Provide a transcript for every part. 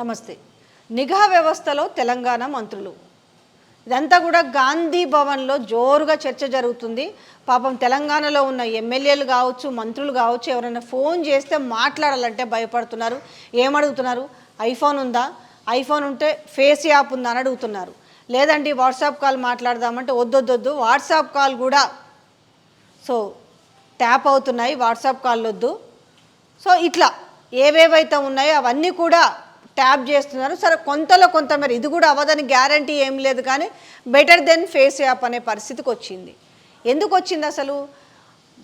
నమస్తే. నిఘా వ్యవస్థలో తెలంగాణ మంత్రులు. ఇదంతా కూడా గాంధీ భవన్లో జోరుగా చర్చ జరుగుతుంది. పాపం తెలంగాణలో ఉన్న ఎమ్మెల్యేలు కావచ్చు మంత్రులు కావచ్చు ఎవరైనా ఫోన్ చేస్తే మాట్లాడాలంటే భయపడుతున్నారు. ఏమడుగుతున్నారు? ఐఫోన్ ఉందా? ఐఫోన్ ఉంటే ఫేస్ యాప్ ఉందా అని అడుగుతున్నారు. లేదండి వాట్సాప్ కాల్ మాట్లాడదామంటే వద్దొద్దొద్దు వాట్సాప్ కాల్ కూడా. సో ట్యాప్ అవుతున్నాయి వాట్సాప్ కాల్ వద్దు. సో ఇట్లా ఏవేవైతే ఉన్నాయో అవన్నీ కూడా ట్యాప్ చేస్తున్నారు. సరే కొంతలో కొంత మరి ఇది కూడా అవ్వదని గ్యారంటీ ఏం లేదు కానీ బెటర్ దెన్ ఫేస్ యాప్ అనే పరిస్థితికి వచ్చింది. ఎందుకు వచ్చింది అసలు?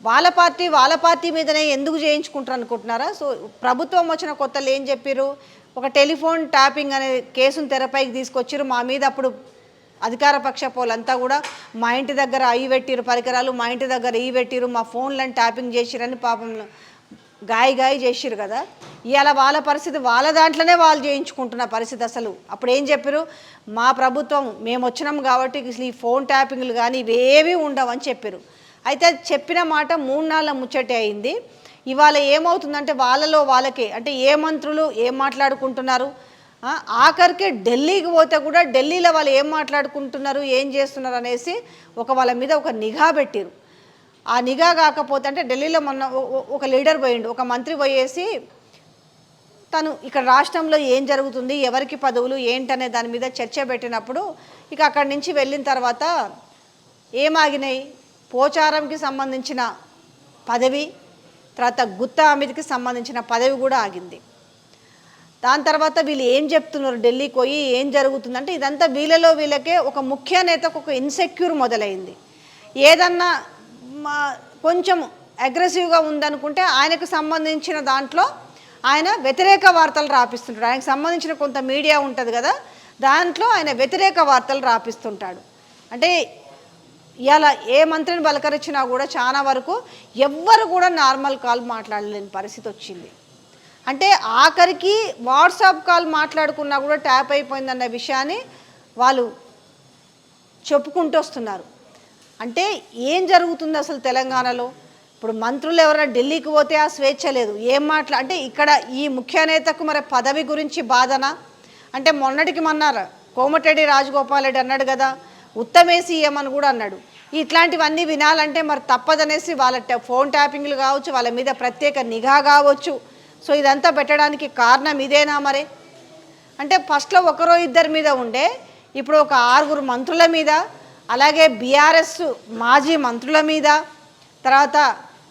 వాళ్ళ పార్టీ వాళ్ళ పార్టీ మీదనే ఎందుకు చేయించుకుంటారు అనుకుంటున్నారా? సో ప్రభుత్వం వచ్చిన కొత్తలు ఏం చెప్పారు ఒక టెలిఫోన్ ట్యాపింగ్ అనే కేసును తెరపైకి తీసుకొచ్చారు మా మీద అప్పుడు అధికార పక్ష పోలంతా కూడా మా ఇంటి దగ్గర అవి పెట్టిరు పరికరాలు మా ఇంటి దగ్గర ఇవి పెట్టిరు మా ఫోన్లను ట్యాపింగ్ చేసిరని పాపం గాయ గాయ చేసిరు కదా. ఇవాళ వాళ్ళ పరిస్థితి వాళ్ళ దాంట్లోనే వాళ్ళు చేయించుకుంటున్న పరిస్థితి అసలు. అప్పుడు ఏం చెప్పారు మా ప్రభుత్వం మేము వచ్చినాం కాబట్టి అసలు ఈ ఫోన్ ట్యాపింగ్లు కానీ ఇవేవి ఉండవని చెప్పారు అయితే అది చెప్పిన మాట మూడు నాళ్ళ ముచ్చటే అయింది. ఇవాళ ఏమవుతుందంటే వాళ్ళలో వాళ్ళకే అంటే ఏ మంత్రులు ఏం మాట్లాడుకుంటున్నారు? ఆఖరికే ఢిల్లీకి పోతే కూడా ఢిల్లీలో వాళ్ళు ఏం మాట్లాడుకుంటున్నారు ఏం చేస్తున్నారు అనేసి ఒక వాళ్ళ మీద ఒక నిఘా పెట్టారు ఆ నిఘా కాకపోతే అంటే ఢిల్లీలో మొన్న ఓ- ఒక లీడర్ పోయిండు ఒక మంత్రి పోయేసి తను ఇక్కడ రాష్ట్రంలో ఏం జరుగుతుంది ఎవరికి పదవులు ఏంటనే దాని మీద చర్చ పెట్టినప్పుడు ఇక అక్కడి నుంచి వెళ్ళిన తర్వాత ఏమాగినాయి? పోచారంకి సంబంధించిన పదవి తర్వాత గుత్తా అమిత్కి సంబంధించిన పదవి కూడా ఆగింది. దాని తర్వాత వీళ్ళు ఏం చెప్తున్నారు? ఢిల్లీకి పోయి ఏం జరుగుతుందంటే ఇదంతా వీళ్ళలో వీళ్ళకే ఒక ముఖ్య నేతకు ఒక ఇన్సెక్యూర్ మొదలైంది. ఏదన్నా మా కొంచెం అగ్రెసివ్గా ఉందనుకుంటే ఆయనకు సంబంధించిన దాంట్లో ఆయన వ్యతిరేక వార్తలు రాపిస్తుంటాడు. ఆయనకు సంబంధించిన కొంత మీడియా ఉంటుంది కదా దాంట్లో ఆయన వ్యతిరేక వార్తలు రాపిస్తుంటాడు. అంటే ఇలా ఏ మంత్రిని బలకరించినా కూడా చాలా వరకు ఎవ్వరు కూడా నార్మల్ కాల్ మాట్లాడలేని పరిస్థితి వచ్చింది. అంటే ఆఖరికి వాట్సాప్ కాల్ మాట్లాడుకున్నా కూడా ట్యాప్ అయిపోయిందన్న విషయాన్ని వాళ్ళు చెప్పుకుంటూ వస్తున్నారు. అంటే ఏం జరుగుతుంది అసలు తెలంగాణలో? ఇప్పుడు మంత్రులు ఎవరైనా ఢిల్లీకి పోతే ఆ స్వేచ్ఛ లేదు. ఏం మాట్లా అంటే ఇక్కడ ఈ ముఖ్య నేతకు మరి పదవి గురించి బాధన? అంటే మొన్నటికి మొన్నారు కోమటిరెడ్డి రాజగోపాల్ రెడ్డి అన్నాడు కదా ఉత్తమేసి ఇయ్యమని కూడా అన్నాడు. ఇట్లాంటివన్నీ వినాలంటే మరి తప్పదనేసి వాళ్ళ ఫోన్ ట్యాపింగ్లు కావచ్చు వాళ్ళ మీద ప్రత్యేక నిఘా కావచ్చు. సో ఇదంతా పెట్టడానికి కారణం ఇదేనా మరి? అంటే ఫస్ట్లో ఒకరో ఇద్దరి మీద ఉండే ఇప్పుడు ఒక ఆరుగురు మంత్రుల మీద అలాగే బీఆర్ఎస్ మాజీ మంత్రుల మీద తర్వాత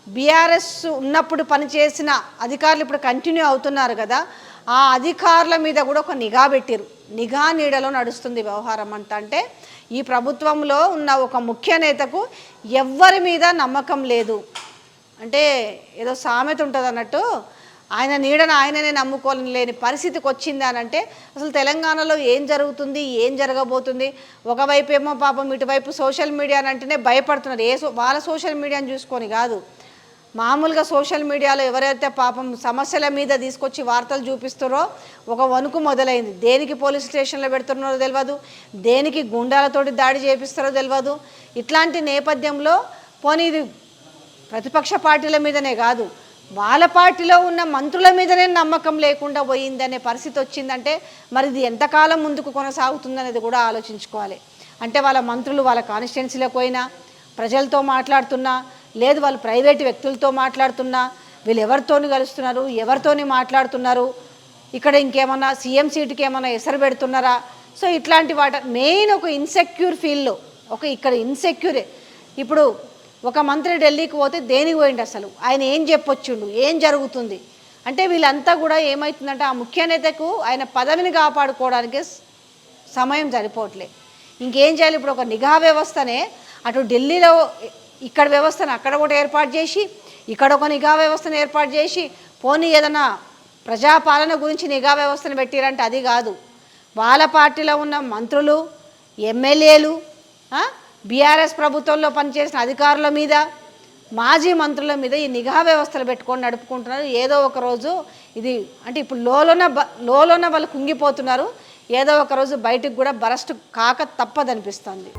బీఆర్ఎస్ ఉన్నప్పుడు పనిచేసిన అధికారులు ఇప్పుడు కంటిన్యూ అవుతున్నారు కదా ఆ అధికారుల మీద కూడా ఒక నిఘా పెట్టారు నిఘా నీడలో నడుస్తుంది వ్యవహారం అంత. అంటే ఈ ప్రభుత్వంలో ఉన్న ఒక ముఖ్య నేతకు ఎవ్వరి మీద నమ్మకం లేదు. అంటే ఏదో సామెత ఉంటుంది అన్నట్టు ఆయన నీడను ఆయననే నమ్ముకోలేని లేని పరిస్థితికి వచ్చింది అని అంటే అసలు తెలంగాణలో ఏం జరుగుతుంది ఏం జరగబోతుంది? ఒకవైపు ఏమో పాపం ఇటువైపు సోషల్ మీడియా అంటేనే భయపడుతున్నారు. ఏ సో వాళ్ళ సోషల్ మీడియాని చూసుకొని కాదు. మామూలుగా సోషల్ మీడియాలో ఎవరైతే పాపం సమస్యల మీద తీసుకొచ్చి వార్తలు చూపిస్తారో ఒక వణుకు మొదలైంది. దేనికి పోలీస్ స్టేషన్లో పెడుతున్నారో తెలియదు దేనికి గుండాలతోటి దాడి చేపిస్తారో తెలియదు ఇట్లాంటి నేపథ్యంలో పోనీ ఇది ప్రతిపక్ష పార్టీల మీదనే కాదు. వాళ్ళ పార్టీలో ఉన్న మంత్రుల మీదనే నమ్మకం లేకుండా పోయిందనే పరిస్థితి వచ్చిందంటే మరి ఇది ఎంతకాలం ముందుకు కొనసాగుతుందనేది కూడా ఆలోచించుకోవాలి. అంటే వాళ్ళ మంత్రులు వాళ్ళ కాన్స్టిట్యున్సీలకు పోయినా ప్రజలతో మాట్లాడుతున్నా లేదు వాళ్ళు ప్రైవేటు వ్యక్తులతో మాట్లాడుతున్నా వీళ్ళు ఎవరితోని కలుస్తున్నారు ఎవరితోని మాట్లాడుతున్నారు ఇక్కడ ఇంకేమన్నా సీఎం సీటుకి ఏమన్నా ఎసరు పెడుతున్నారా? సో ఇట్లాంటి వాట మెయిన్ ఒక ఇన్సెక్యూర్ ఫీల్డ్లో ఒక ఇక్కడ ఇన్సెక్యూరే ఇప్పుడు ఒక మంత్రి ఢిల్లీకి పోతే దేనికి పోయిండు అసలు? ఆయన ఏం చెప్పొచ్చుండు? ఏం జరుగుతుంది? అంటే వీళ్ళంతా కూడా ఏమవుతుందంటే ఆ ముఖ్య నేతకు ఆయన పదవిని కాపాడుకోవడానికి సమయం సరిపోవట్లే. ఇంకేం చేయాలి? ఇప్పుడు ఒక నిఘా వ్యవస్థనే అటు ఢిల్లీలో ఇక్కడ వ్యవస్థను అక్కడ కూడా ఏర్పాటు చేసి ఇక్కడ ఒక నిఘా వ్యవస్థను ఏర్పాటు చేసి పోనీ ఏదైనా ప్రజాపాలన గురించి నిఘా వ్యవస్థను పెట్టిరంటే అది కాదు. వాళ్ళ పార్టీలో ఉన్న మంత్రులు ఎమ్మెల్యేలు బీఆర్ఎస్ ప్రభుత్వంలో పనిచేసిన అధికారుల మీద మాజీ మంత్రుల మీద ఈ నిఘా వ్యవస్థలు పెట్టుకొని నడుపుకుంటున్నారు. ఏదో ఒక రోజు ఇది అంటే ఇప్పుడు లోలోన బ లోలోన వాళ్ళు కుంగిపోతున్నారు. ఏదో ఒక రోజు బయటకు కూడా బరస్ట్ కాక తప్పదనిపిస్తుంది.